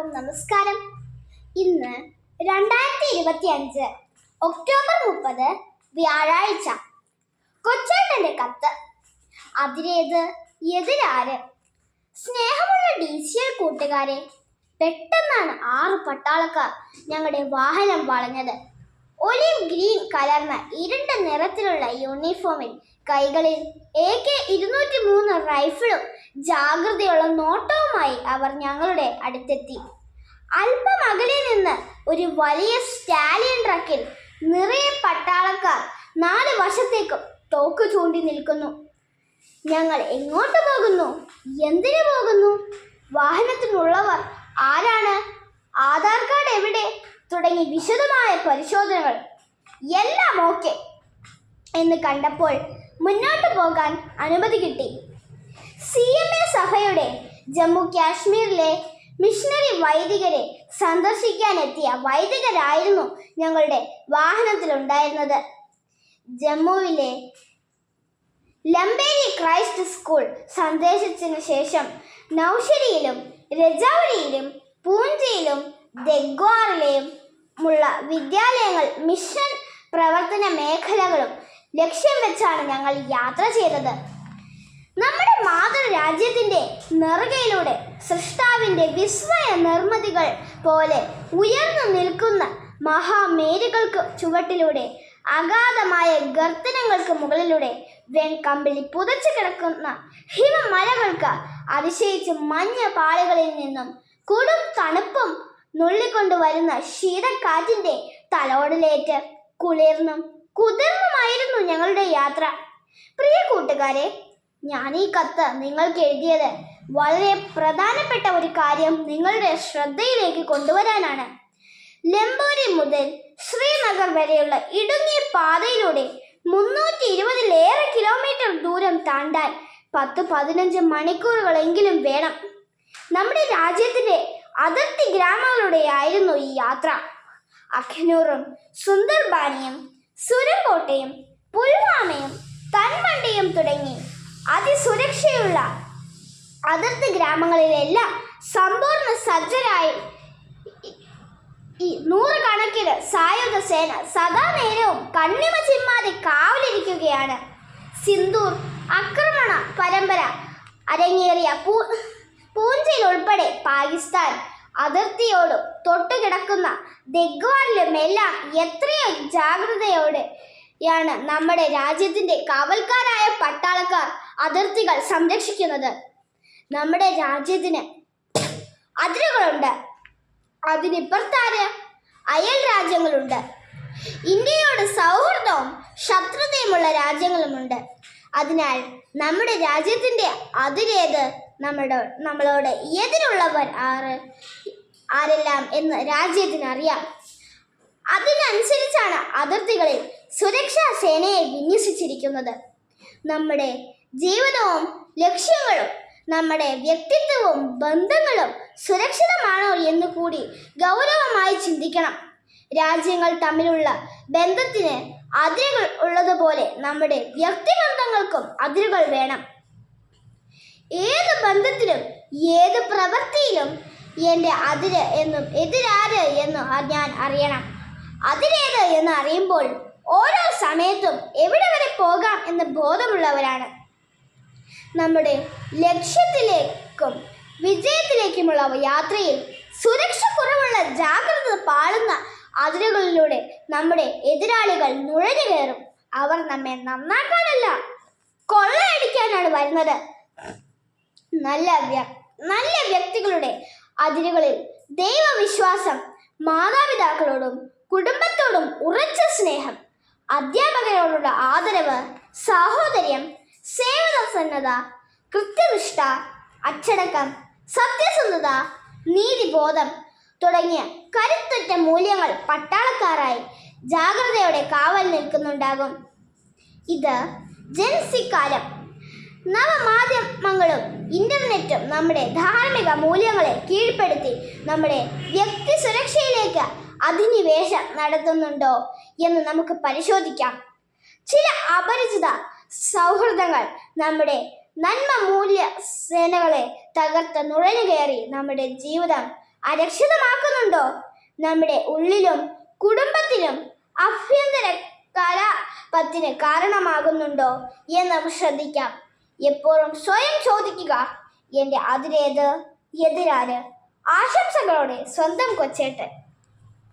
എല്ലാവർക്കും നമസ്കാരം. ഇന്ന് രണ്ടായിരത്തി ഇരുപത്തി അഞ്ച് ഒക്ടോബർ മുപ്പത് വ്യാഴാഴ്ച. കൊച്ചേട്ടന്റെ കത്ത്. അതിരേത് എതിരാര്? സ്നേഹമുള്ള ഡി സി എൽ കൂട്ടുകാരെ പെട്ടെന്നാണ് ആറ് പട്ടാളക്കാർ ഞങ്ങളുടെ വാഹനം വളഞ്ഞത്. ഒലിവ് ഗ്രീൻ കലർന്ന ഇരുണ്ട നിറത്തിലുള്ള യൂണിഫോമിൽ കൈകളിൽ എ കെ ഇരുന്നൂറ്റി മൂന്ന് റൈഫിളും ജാഗ്രതയുള്ള നോട്ടവുമായി അവർ ഞങ്ങളുടെ അടുത്തെത്തി. അല്പം അകലെ നിന്ന് ഒരു വലിയ സ്റ്റാലിയൻ ട്രക്കിൽ നിറയെ പട്ടാളക്കാർ നാല് വശത്തേക്കും തോക്ക് ചൂണ്ടി നിൽക്കുന്നു. ഞങ്ങൾ എങ്ങോട്ട് പോകുന്നു? എന്തിനു പോകുന്നു? വാഹനത്തിനുള്ളവർ ആരാണ്? ആധാർ കാർഡ് എവിടെ? തുടങ്ങി വിശദമായ പരിശോധനകൾ. എല്ലാം ഓക്കെ. എന്ന് കണ്ടപ്പോൾ മുന്നോട്ട് പോകാൻ അനുമതി കിട്ടി. സി എം എ സഭയുടെ ജമ്മു കാശ്മീരിലെ മിഷണറി വൈദികരെ സന്ദർശിക്കാനെത്തിയ വൈദികരായിരുന്നു ഞങ്ങളുടെ വാഹനത്തിലുണ്ടായിരുന്നത്. ജമ്മുവിലെ ലംബേരി ക്രൈസ്റ്റ് സ്കൂൾ സന്ദർശിച്ചതിനു ശേഷം നൌഷരിയിലും രജൌരിയിലും പൂഞ്ചയിലും ദഗ്വാറിലെയും ഉള്ള വിദ്യാലയങ്ങൾ മിഷൻ പ്രവർത്തന മേഖലകളും ലക്ഷ്യം വെച്ചാണ് ഞങ്ങൾ യാത്ര ചെയ്തത്. നമ്മുടെ മാതൃരാജ്യത്തിന്റെ നെറുകയിലൂടെ സൃഷ്ടാവിന്റെ വിസ്മയ നിർമ്മിതികൾ പോലെ ഉയർന്നു നിൽക്കുന്ന മഹാമേരുകൾക്ക് ചുവട്ടിലൂടെ അഗാധമായ ഗർത്തനങ്ങൾക്ക് മുകളിലൂടെ വെൺകമ്പിളി പുതച്ചു കിടക്കുന്ന ഹിമമലകൾക്ക് അതിശയിച്ച് മഞ്ഞ പാളികളിൽ നിന്നും കൊടും തണുപ്പും നുള്ളിക്കൊണ്ടുവരുന്ന ശീതക്കാറ്റിന്റെ തലോടലേറ്റ് കുളിർന്നും കുതിർന്നുമായിരുന്നു ഞങ്ങളുടെ യാത്ര. പ്രിയ കൂട്ടുകാരെ ഞാൻ ഈ കത്ത് നിങ്ങൾക്ക് എഴുതിയത് വളരെ പ്രധാനപ്പെട്ട ഒരു കാര്യം നിങ്ങളുടെ ശ്രദ്ധയിലേക്ക് കൊണ്ടുവരാനാണ്. ലംബോരി മുതൽ ശ്രീനഗർ വരെയുള്ള ഇടുങ്ങിയ പാതയിലൂടെ മുന്നൂറ്റി ഇരുപതിലേറെ കിലോമീറ്റർ ദൂരം താണ്ടാൻ പത്ത് പതിനഞ്ച് മണിക്കൂറുകളെങ്കിലും വേണം. നമ്മുടെ രാജ്യത്തിന്റെ അതിർത്തി ഗ്രാമങ്ങളുടെയായിരുന്നു ഈ യാത്ര. അഖനൂറും സുന്ദർബാനിയും സുരംകോട്ടയും പുൽവാമയും തൻവണ്ടിയും തുടങ്ങി അതിസുരക്ഷയുള്ള അതിർത്തി ഗ്രാമങ്ങളിലെല്ലാം സമ്പൂർണ സജ്ജരായി. നൂറുകണക്കിന് സായുധ സേന സദാ നേരവും കണ്ണിമ ചിമ്മാതെ കാവലിരിക്കുകയാണ്. സിന്ദൂർ ആക്രമണ പരമ്പര അരങ്ങേറിയ പൂ പൂഞ്ചയിൽ ഉൾപ്പെടെ പാകിസ്ഥാൻ അതിർത്തിയോടും തൊട്ടുകിടക്കുന്ന ദഗ്വാറിലുമെല്ലാം എത്രയോ ജാഗ്രതയോടെയാണ് നമ്മുടെ രാജ്യത്തിന്റെ കാവൽക്കാരായ പട്ടാളക്കാർ അതിർത്തികൾ സംരക്ഷിക്കുന്നത് നമ്മുടെ രാജ്യത്തിന് അതിരുകളുണ്ട്. അതിനിപ്പുറത്താര്? അയൽ രാജ്യങ്ങളുണ്ട്. ഇന്ത്യയോട് സൗഹൃദവും ശത്രുതയുമുള്ള രാജ്യങ്ങളുമുണ്ട്. അതിനാൽ നമ്മുടെ രാജ്യത്തിന്റെ അതിരേത്? നമ്മുടെ നമ്മളോട് എതിരുള്ളവർ ആറ് ആരെല്ലാം എന്ന് രാജ്യത്തിന് അറിയാം. അതിനനുസരിച്ചാണ് അതിർത്തികളിൽ സുരക്ഷാ സേനയെ വിന്യസിച്ചിരിക്കുന്നത്. നമ്മുടെ ജീവിതവും ലക്ഷ്യങ്ങളും നമ്മുടെ വ്യക്തിത്വവും ബന്ധങ്ങളും സുരക്ഷിതമാണോ എന്ന് കൂടി ഗൗരവമായി ചിന്തിക്കണം. രാജ്യങ്ങൾ തമ്മിലുള്ള ബന്ധത്തിന് അതിരുകൾ ഉള്ളതുപോലെ നമ്മുടെ വ്യക്തിബന്ധങ്ങൾക്കും അതിരുകൾ വേണം. ഏത് ബന്ധത്തിലും ഏത് പ്രവൃത്തിയിലും എന്റെ അതിര് എന്നും എതിരാര് എന്നും ഞാൻ അറിയണം. അതിരേത് എന്ന് അറിയുമ്പോൾ ഓരോ സമയത്തും എവിടെ വരെ പോകാം എന്ന് ബോധമുള്ളവരാണ്. നമ്മുടെ ലക്ഷ്യത്തിലേക്കും വിജയത്തിലേക്കുമുള്ള യാത്രയിൽ സുരക്ഷ കുറവുള്ള ജാഗ്രത പാളുന്ന അതിരുകളിലൂടെ നമ്മുടെ എതിരാളികൾ നുഴഞ്ഞു കയറും. അവർ നമ്മെ നന്നാക്കാനല്ല കൊള്ളയടിക്കാനാണ് വരുന്നത്. നല്ല നല്ല വ്യക്തികളുടെ അതിരുകളിൽ ദൈവവിശ്വാസം മാതാപിതാക്കളോടും കുടുംബത്തോടും ഉറച്ച സ്നേഹം അധ്യാപകരോടുള്ള ആദരവ് സാഹോദര്യം സേവനസന്നദ്ധ കൃത്യനിഷ്ഠ അച്ചടക്കം സത്യസന്ധത നീതിബോധം തുടങ്ങിയ കരുത്തുറ്റ മൂല്യങ്ങൾ പട്ടാളക്കാരായി ജാഗ്രതയോടെ കാവൽ നിൽക്കുന്നുണ്ടാകും. ഇത് ജൻസിക്കാലം. നവമാധ്യമങ്ങളും ഇന്റർനെറ്റും നമ്മുടെ ധാർമ്മിക മൂല്യങ്ങളെ കീഴ്പ്പെടുത്തി നമ്മുടെ വ്യക്തി സുരക്ഷയിലേക്ക് അധിനിവേശം നടത്തുന്നുണ്ടോ എന്ന് നമുക്ക് പരിശോധിക്കാം. ചില അപരിചിത സൗഹൃദങ്ങൾ നമ്മുടെ നന്മ മൂല്യ സേനകളെ തകർത്ത് നുഴഞ്ഞു കയറി നമ്മുടെ ജീവിതം അരക്ഷിതമാക്കുന്നുണ്ടോ? നമ്മുടെ ഉള്ളിലും കുടുംബത്തിലും ആഭ്യന്തര കലാപത്തിന് കാരണമാകുന്നുണ്ടോ എന്ന് ശ്രദ്ധിക്കാം. എപ്പോഴും സ്വയം ചോദിക്കുക എന്റെ അതിരേത്? എതിരാര്? ആശംസകളോടെ സ്വന്തം കൊച്ചേട്ടൻ.